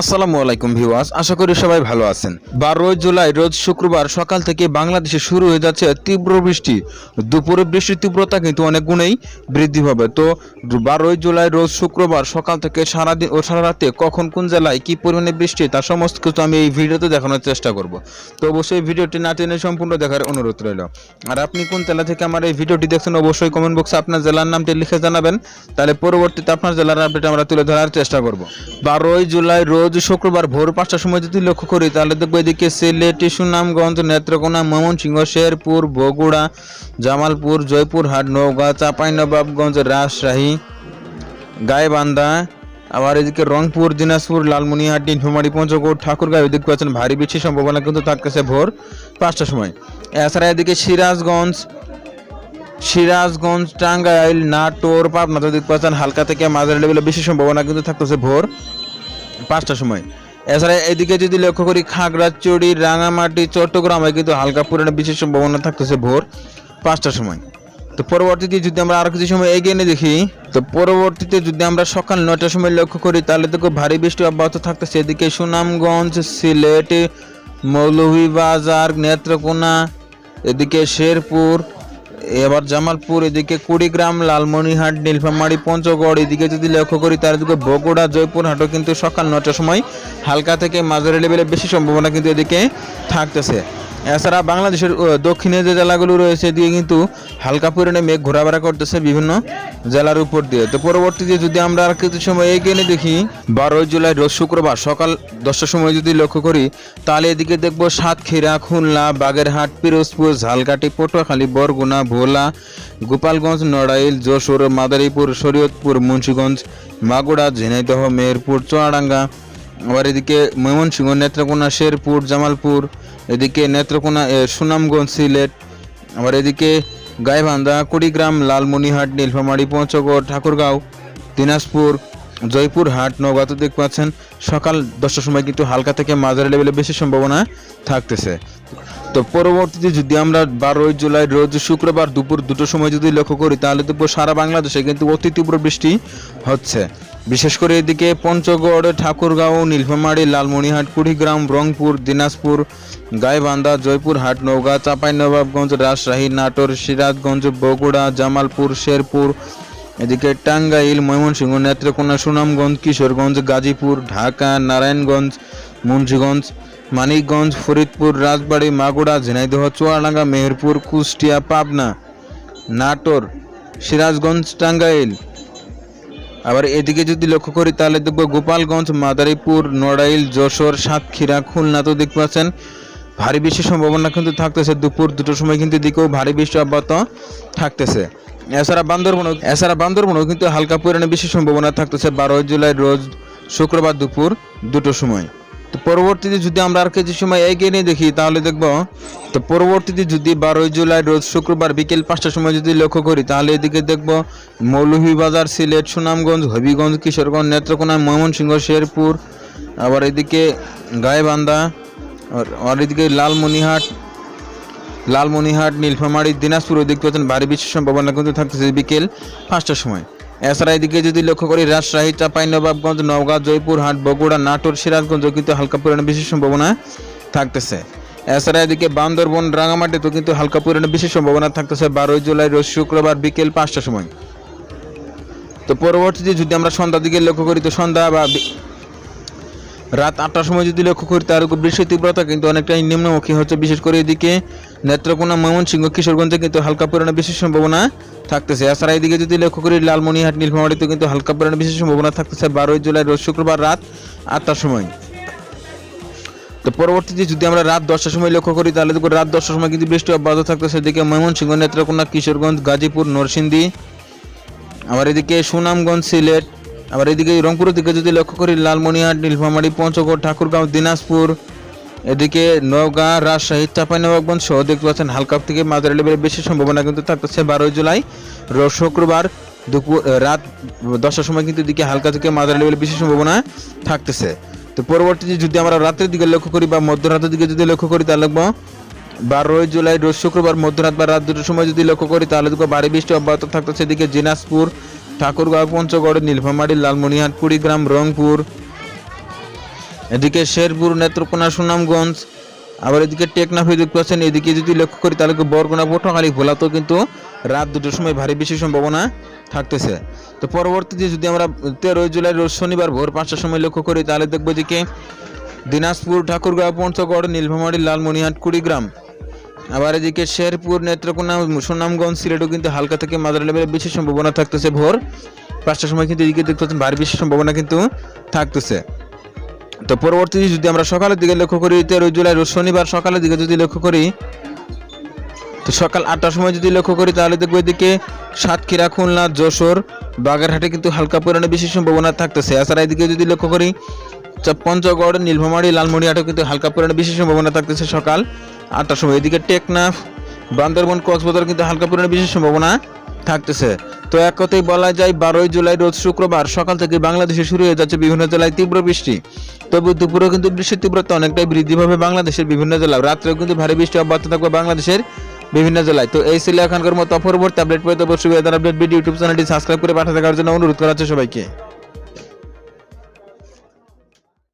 আসসালামু আলাইকুম ভিউয়ার্স, আশা করি সবাই ভালো আছেন। বারোই জুলাই, রোজ শুক্রবার সকাল থেকে বাংলাদেশে শুরু হয়ে যাচ্ছে তীব্র বৃষ্টি। দুপুরে বৃষ্টির তীব্রতা কিন্তু অনেক গুণেই বৃদ্ধি পাবে। তো বারোই জুলাই, রোজ শুক্রবার সকাল থেকে সারাদিন ও সারা রাতে কখন কোন জেলায় কি পরিমাণে বৃষ্টি তার সমস্ত কিছু আমি এই ভিডিওতে দেখানোর চেষ্টা করব। তো অবশ্যই ভিডিওটি না টেনে সম্পূর্ণ দেখার অনুরোধ রইল। আর আপনি কোন জেলা থেকে আমার এই ভিডিওটি দেখছেন, অবশ্যই কমেন্ট বক্সে আপনার জেলার নামটি লিখে জানাবেন। তাহলে পরবর্তীতে আপনার জেলার আপডেট আমরা তুলে ধরার চেষ্টা করব। বারোই জুলাই, রোজ শুক্রবার ভোর পাঁচটার সময় যদি লক্ষ্য করি, তাহলে দেখব এদিকে সিলেট, সুনামগঞ্জ, নেত্রকোনা, ময়মনসিংহ, শেরপুর, বগুড়া, জামালপুর, জয়পুরহাট, নওগাঁ, চাঁপাইনবাবগঞ্জ, রাজশাহী, গাইবান্ধা, আবার এদিকে রংপুর, দিনাজপুর লালমনিহাট নীলফামারী পঞ্চগড়, ঠাকুরগাঁও, এদিকে পাচ্ছেন ভারী বৃষ্টির সম্ভাবনা কিন্তু থাকতেছে ভোর পাঁচটার সময়। এছাড়া এদিকে সিরাজগঞ্জ সিরাজগঞ্জ, টাঙ্গাইল, নাটোর পাবনা দেখতে পাচ্ছেন হালকা থেকে মাঝারি লেভেলে বেশি সম্ভাবনা কিন্তু থাকতেছে ভোর পাঁচটার সময়। এছাড়া এদিকে যদি লক্ষ্য করি, খাগড়াছড়ি, রাঙামাটি, চট্টগ্রামে কিন্তু হালকা পরিমাণে বিশেষ সম্ভাবনা থাকতেছে ভোর পাঁচটার সময়। তো পরবর্তীতে যদি আমরা আরও কিছু সময় এগিয়ে নিয়ে দেখি, তো পরবর্তীতে যদি আমরা সকাল নয়টার সময় লক্ষ্য করি, তাহলে দেখো ভারী বৃষ্টি অব্যাহত থাকতেছে। এদিকে সুনামগঞ্জ, সিলেট, মৌলভীবাজার, নেত্রকোনা, এদিকে শেরপুর এবার জামালপুর এদিকে কুড়িগ্রাম লালমনিহাট নীলফামারী, পঞ্চগড় এদিকে যদি লক্ষ্য করি তার দিকে বগুড়া, জয়পুরহাটও কিন্তু সকাল নটার সময় হালকা থেকে মাঝারি লেভেলে বেশি সম্ভাবনা কিন্তু এদিকে থাকতেছে। এছাড়া বাংলাদেশের দক্ষিণে যে জেলাগুলো রয়েছে এদিকে কিন্তু হালকা পরিমাণে মেঘ ঘোরাফেরা করতেছে বিভিন্ন জেলার উপর দিয়ে। তো পরবর্তীতে যদি আমরা আর কিছু সময় এগিয়ে নিয়ে দেখি, বারোই জুলাই রোজ শুক্রবার সকাল দশটার সময় যদি লক্ষ্য করি, তাহলে এদিকে দেখব সাতক্ষীরা, খুলনা, বাগেরহাট, পিরোজপুর, ঝালকাঠি, পটুয়াখালী, বরগুনা, ভোলা, গোপালগঞ্জ, নড়াইল, যশোর, মাদারীপুর, শরীয়তপুর, মুন্সীগঞ্জ মাগুড়া ঝিনাইদহ, মেহেরপুর, চুয়াডাঙ্গা। আবার এদিকে ময়মনসিংহ, নেত্রকোনা, শেরপুর, জামালপুর এদিকে নেত্রকোনা সুনামগঞ্জ, সিলেট, আবার এদিকে গাইবান্ধা, কুড়িগ্রাম লালমনিহাট নীলফামারী, পঞ্চগড়, ঠাকুরগাঁও, দিনাজপুর, জয়পুরহাট, নওগাঁ তো দেখতে পাচ্ছেন, সকাল দশটার সময় কিন্তু হালকা থেকে মাঝারি লেভেলে বেশি সম্ভাবনা থাকতেছে। তো পরবর্তীতে যদি আমরা বারোই জুলাই রোজ শুক্রবার দুপুর দুটোর সময় যদি লক্ষ্য করি, তাহলে দেখব সারা বাংলাদেশে কিন্তু অতি তীব্র বৃষ্টি হচ্ছে। বিশেষ করে এদিকে পঞ্চগড়, ঠাকুরগাঁও, নীলফামারী লালমনিহাট কুড়িগ্রাম, রংপুর, দিনাজপুর, গাইবান্ধা, জয়পুরহাট, নওগাঁ, চাঁপাইনবাবগঞ্জ, রাজশাহী, নাটোর, সিরাজগঞ্জ, বগুড়া, জামালপুর, শেরপুর, এদিকে টাঙ্গাইল, ময়মনসিংহ, নেত্রকোনা, সুনামগঞ্জ, কিশোরগঞ্জ, গাজীপুর, ঢাকা, নারায়ণগঞ্জ, মুন্সিগঞ্জ মানিকগঞ্জ, ফরিদপুর, রাজবাড়ী মাগুড়া ঝিনাইদহ, চুয়াডাঙ্গা, মেহেরপুর, কুষ্টিয়া, পাবনা, নাটোর, সিরাজগঞ্জ, টাঙ্গাইল। আবার এদিকে যদি লক্ষ্য করি, তাহলে দেখব গোপালগঞ্জ, মাদারীপুর, নড়াইল, যশোর, সাতক্ষীরা, খুলনা তো দেখতে পাচ্ছেন, ভারী বৃষ্টির সম্ভাবনা কিন্তু থাকতেছে। দুপুর দুটোর সময় কিন্তু এদিকেও ভারী বৃষ্টি অব্যাহত থাকতেছে। এছাড়া বান্দরবনও এছাড়া বান্দরবনও কিন্তু হালকা পরিমাণে বেশি সম্ভাবনা থাকতেছে। বারোই জুলাই রোজ শুক্রবার দুপুর দুটোর সময়। তো পরবর্তীতে যদি আমরা আর কিছু সময় এগিয়ে নিয়ে দেখি, তাহলে দেখব, তো পরবর্তীতে যদি বারোই জুলাই রোজ শুক্রবার বিকেল পাঁচটার সময় যদি লক্ষ্য করি, তাহলে এদিকে দেখব মৌলভীবাজার, সিলেট, সুনামগঞ্জ, হবিগঞ্জ, কিশোরগঞ্জ, নেত্রকোনা, ময়মনসিংহ, শেরপুর, আবার এদিকে গাইবান্ধা, আর এদিকে লালমনিহাট লালমনিহাট, নীলফামারী, দিনাজপুর, ওদিক পাচ্ছেন ভারী বৃষ্টির সম্ভাবনা কিন্তু থাকতেছে বিকেল পাঁচটার সময়। এছাড়া এদিকে যদি লক্ষ্য করি, রাজশাহী চাঁপাইনবাবগঞ্জ নওগাঁ জয়পুরহাট বগুড়া, নাটোর, সিরাজগঞ্জ কিন্তু হালকা পরিমাণে বিশেষ সম্ভাবনা থাকতেছে। এছাড়া এদিকে বান্দরবন রাঙামাটিতেও কিন্তু হালকা পরিমাণে বেশি সম্ভাবনা থাকতেছে। বারোই জুলাই রোজ শুক্রবার বিকেল পাঁচটার সময়। তো পরবর্তীতে যদি আমরা সন্ধ্যার দিকে লক্ষ্য করি, তো সন্ধ্যা বি- রাত আটটার সময় যদি লক্ষ্য করি, তার উপর বৃষ্টির তীব্রতা কিন্তু অনেকটাই নিম্নমুখী হচ্ছে। বিশেষ করে এদিকে নেত্রকোনা, ময়মনসিংহ, কিশোরগঞ্জে কিন্তু হালকা পরিমাণে বেশি সম্ভাবনা থাকতেছে। এছাড়া এদিকে যদি লক্ষ্য করি লালমনিহাট নীলফামারীতে কিন্তু হালকা পরিমাণে বেশি সম্ভাবনা থাকতেছে। বারোই জুলাই রোজ শুক্রবার রাত আটটার সময়। তো পরবর্তীতে যদি আমরা রাত দশটার সময় লক্ষ্য করি, তাহলে রাত দশটার সময় কিন্তু বৃষ্টি অব্যাহত থাকতেছে। এদিকে ময়মনসিংহ, নেত্রকোনা, কিশোরগঞ্জ, গাজীপুর, নরসিংদী। আবার এদিকে সুনামগঞ্জ, সিলেট আবার এদিকে রংপুরের দিকে যদি লক্ষ্য করি, লালমনিহাট, নীলফামারী, পঞ্চগড়, ঠাকুরগাঁও, দিনাজপুর, এদিকে নওগাঁ, রাজশাহী, চাঁপাইনবাবগঞ্জ সহ দেখতে পাচ্ছেন হালকা থেকে মাঝারি লেভেলের বেশি সম্ভাবনা কিন্তু থাকতেছে বারোই জুলাই। শুক্রবার দুপুর রাত দশটার সময় কিন্তু এদিকে হালকা থেকে মাঝারি লেভেলের বেশি সম্ভাবনা থাকতেছে। তো পরবর্তীতে যদি আমরা রাতের দিকে লক্ষ্য করি বা মধ্যরাতের দিকে যদি লক্ষ্য করি, তাহলে দেখব বারোই জুলাই রোজ শুক্রবার, মধ্যরাত বা রাত দুটোর সময় যদি লক্ষ্য করি, তাহলে দেখব ভারী বৃষ্টি অব্যাহত থাকতেছে। এদিকে দিনাজপুর ঠাকুরগাঁও পঞ্চগড়, নীলফামারী, লালমনিহাট, কুড়িগ্রাম, রংপুর। এদিকে শেরপুর, নেত্রকোনা, সুনামগঞ্জ। আবার এদিকে টেকনাফে দেখতে পাচ্ছেন এদিকে যদি লক্ষ্য করি তাহলে বরগুনা, পটুয়াখালী, ভোলাতেও কিন্তু রাত দুটোর সময় ভারী বেশি সম্ভাবনা থাকতেছে। তো পরবর্তীতে যদি আমরা তেরোই জুলাই রোজ শনিবার ভোর পাঁচটার সময় লক্ষ্য করি তাহলে দেখব এদিকে দিনাজপুর, ঠাকুরগাঁও, পঞ্চগড়, নীলফামারী, লালমনিহাট, কুড়িগ্রাম। আবার এদিকে শেরপুর নেত্রকোনা সুনামগঞ্জ সিলেটও কিন্তু হালকা থেকে মাঝারি লেভেলের বেশি সম্ভাবনা থাকতেছে ভোর। পাঁচটার সময় কিন্তু এদিকে দেখতে পাচ্ছেন ভারী বেশি সম্ভাবনা কিন্তু থাকতেছে। তো পরবর্তী যদি আমরা সকালের দিকে লক্ষ্য করি, তেরোই জুলাই শনিবার সকালের দিকে যদি লক্ষ্য করি, তো সকাল আটটার সময় যদি লক্ষ্য করি, তাহলে দেখব এদিকে সাতক্ষীরা, খুলনা, যশোর, বাগেরহাটে কিন্তু হালকা পরিমাণে বেশি সম্ভাবনা থাকতেছে। এছাড়া এদিকে যদি লক্ষ্য করি পঞ্চগড়, নীলফামারী লালমনিহাটেও কিন্তু হালকা পরিমাণে বেশি সম্ভাবনা থাকতেছে সকাল আটটার সময়। এদিকে টেকনাফ, বান্দরবন, কক্সবাজার কিন্তু হালকা পরিমাণে বেশি সম্ভাবনা থাকতেছে। তো এক কথাই বলা যায়, বারোই জুলাই রোজ শুক্রবার সকাল থেকে বাংলাদেশে শুরু হয়ে যাচ্ছে বিভিন্ন জেলায় তীব্র বৃষ্টি। তবে দুপুরেও কিন্তু বৃষ্টির তীব্রতা অনেকটাই বৃদ্ধি পাবে বাংলাদেশের বিভিন্ন জেলায় রাত্রেও কিন্তু ভারী বৃষ্টি অব্যাহত থাকবে বাংলাদেশের বিভিন্ন জেলায়। তো এই ছিল এখনকার মতো পরবর্তী আপডেট পেতে অবশ্যই ইউটিউব চ্যানেলটি সাবস্ক্রাইব করে পাঠাতে থাকার জন্য অনুরোধ করা হচ্ছে সবাইকে।